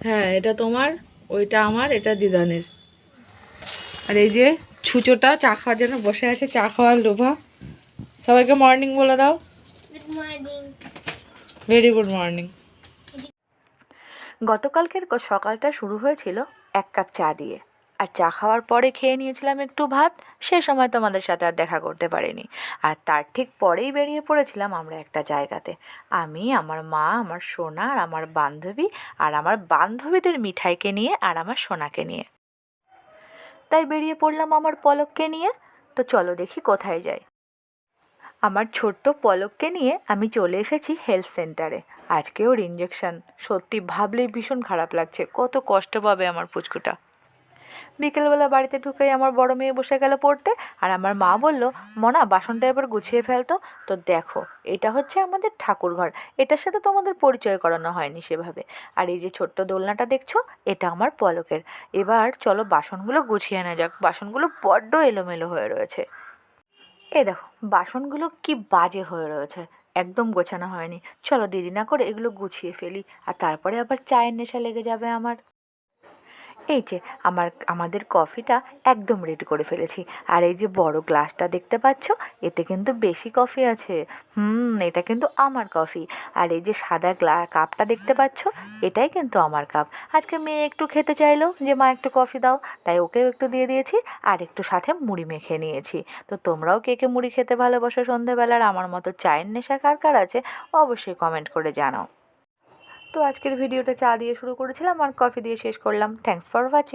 হ্যাঁ এটা তোমার ওইটা আমার এটা দিদানের। আর এই যে ছুচোটা চা খাওয়ার জন্য বসে আছে চা খাওয়ার লোভা। সবাইকে মর্নিং বলে দাও। Good morning very good morning গতকালকের সকালটা শুরু হয়েছিল এক কাপ চা দিয়ে। আর চা খাওয়ার পরে খেয়ে নিয়েছিলাম একটু ভাত, সে সময় তোমাদের সাথে আর দেখা করতে পারিনি। আর তার ঠিক পরেই বেরিয়ে পড়েছিলাম আমরা একটা জায়গাতে। আমি, আমার মা, আমার সোনা, আর আমার বান্ধবী, আর আমার বান্ধবীদের মিঠাইকে নিয়ে, আর আমার সোনাকে নিয়ে। তাই বেরিয়ে পড়লাম আমার পলককে নিয়ে। তো চলো দেখি কোথায় যাই। আমার ছোট্ট পলককে নিয়ে আমি চলে এসেছি হেলথ সেন্টারে। আজকে ওর ইঞ্জেকশন সত্যি ভাবলেই ভীষণ খারাপ লাগছে। কত কষ্ট পাবে আমার পুচকুটা। বিকেলবেলা বাড়িতে ঢুকেই আমার বড় মেয়ে বসে গেল পড়তে, আর আমার মা বলল, মনা, বাসনটা এবার গুছিয়ে ফেলতো। তো দেখো, এটা হচ্ছে আমাদের ঠাকুর ঘর এটার সাথে তোমাদের পরিচয় করানো হয়নি সেভাবে। আর এই যে ছোট্ট দোলনাটা দেখছ, এটা আমার পলকের। এবার চলো বাসনগুলো গুছিয়ে নেওয়া যাক। বাসনগুলো বড্ড এলোমেলো হয়ে রয়েছে। এ দেখো, বাসনগুলো কি বাজে হয়ে রয়েছে। একদম গোছানো হয়নি। চলো দেরি না করে এগুলো গুছিয়ে ফেলি। আর তারপরে আবার চায়ের নেশা লেগে যাবে আমার। এই যে, আমার, আমাদের কফিটা একদম রেডি করে ফেলেছি। আর এই যে বড় গ্লাসটা দেখতে পাচ্ছ? এতে কিন্তু বেশি কফি আছে। হুম, এটা কিন্তু আমার কফি আর এই যে সাদা গ্লা কাপটা দেখতে পাচ্ছ? এটাই কিন্তু আমার কাপ আজকে মেয়ে একটু খেতে চাইলো যে, মা, একটু কফি দাও। তাই ওকেও একটু দিয়ে দিয়েছি, আর একটু সাথে মুড়ি মেখে নিয়েছি। তো তোমরাও কে কে মুড়ি খেতে ভালোবাসো সন্ধেবেলার? আমার মতো চায়ের নেশা কার কার আছে? অবশ্যই কমেন্ট করে জানাও। তো আজকের ভিডিওটা চা দিয়ে শুরু করেছিলাম আর কফি দিয়ে শেষ করলাম। Thanks for watching